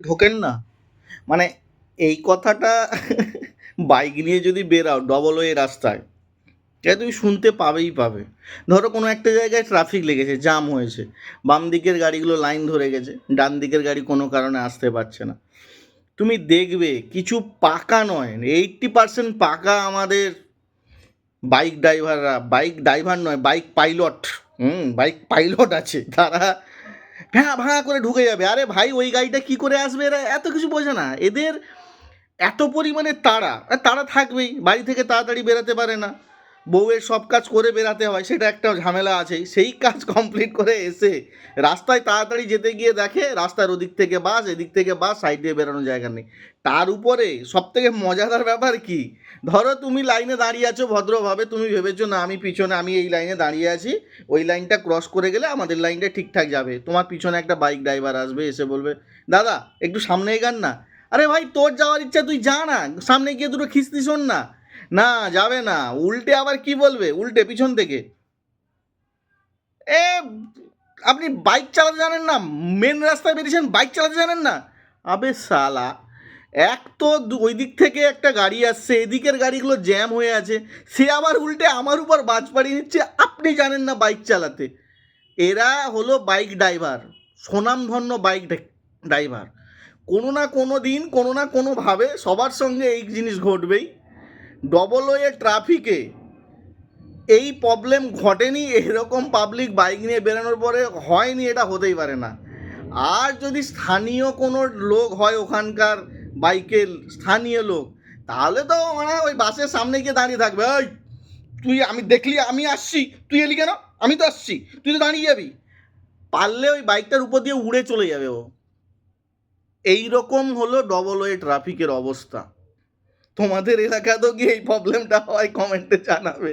ঢোকেন না। মানে এই কথাটা বাইক নিয়ে যদি বেরাও ডবল ওয়ে রাস্তায়, এটা তুমি শুনতে পাবেই পাবে। ধরো কোনো একটা জায়গায় ট্রাফিক লেগেছে জাম হয়েছে, বাম দিকের গাড়িগুলো লাইন ধরে গেছে, ডান দিকের গাড়ি কোনো কারণে আসতে পারছে না। তুমি দেখবে কিছু পাকা নয় এইট্টি পার্সেন্ট পাকা আমাদের বাইক ড্রাইভাররা বাইক ড্রাইভার নয় বাইক পাইলট হুম বাইক পাইলট আছে। তারা ভ্যাঁ ভাঁ করে ঢুকে যাবে। আরে ভাই, ওই গাড়িটা কি করে আসবে? এরা এত কিছু বোঝে না। এদের এত পরিমাণে তাড়া। তাড়া থাকবেই। বাড়ি থেকে তাড়াতাড়ি বেরোতে পারে না। বউয়ের সব কাজ করে বেরাতে হয়, সেটা একটা ঝামেলা আছেই। সেই কাজ কমপ্লিট করে এসে রাস্তায় তাড়াতাড়ি যেতে গিয়ে দেখে রাস্তার ওদিক থেকে বাস, এদিক থেকে বাস সাইড দিয়ে বেরোনোর জায়গা নেই। তার উপরে সব থেকে মজাদার ব্যাপার কি? ধরো তুমি লাইনে দাঁড়িয়ে আছো ভদ্রভাবে, তুমি ভেবেছো, না, আমি পিছনে, আমি এই লাইনে দাঁড়িয়ে আছি। ওই লাইনটা ক্রস করে গেলে আমাদের লাইনটা ঠিকঠাক যাবে। তোমার পিছনে একটা বাইক ড্রাইভার আসবে, এসে বলবে, দাদা, একটু সামনে এগান না। আরে ভাই, তোর যাওয়ার ইচ্ছা, তুই যা না। সামনে গিয়ে দুটো খিস্তি শোন না। না, যাবে না। উল্টে আবার কি বলবে? উল্টে, পিছন থেকে। এ, আপনি বাইক চালাতে জানেন না? মেন রাস্তায় বেরিয়েছেন, বাইক চালাতে জানেন না? আবে সালা এক তো ওই দিক থেকে একটা গাড়ি আসছে এদিকের গাড়িগুলো জ্যাম হয়ে আছে। সে আবার উল্টে আমার উপর বাজ পাড়িয়ে নিচ্ছে আপনি জানেন না বাইক চালাতে। এরা হলো বাইক ড্রাইভার সুনামধন্য বাইক ড্রাইভার। কোনো না কোনো দিন, কোনো না কোনোভাবে সবার সঙ্গে এই জিনিস ঘটবেই। ডবল ওয়ে ট্রাফিকে এই প্রবলেম ঘটেনি, এরকম পাবলিক বাইক নিয়ে বেরোনোর পরে হয়নি, এটা হতেই পারে না। আর যদি স্থানীয় কোনো লোক হয় ওখানকার বাইকের স্থানীয় লোক, তাহলে তো মানে ওই বাসের সামনে গিয়ে দাঁড়িয়ে থাকবে। ওই তুই আমি দেখলি, আমি আসছি। তুই এলি কেন? আমি তো আসছি। তুই তো দাঁড়িয়ে যাবি। পারলে ওই বাইকটার উপর দিয়ে উড়ে চলে যাবে ও। এই রকম হলো ডবল ওয়ে ট্রাফিকের অবস্থা। তোমাদের এলাকাতেও কি এই প্রবলেমটা হয় কমেন্টে জানাবে।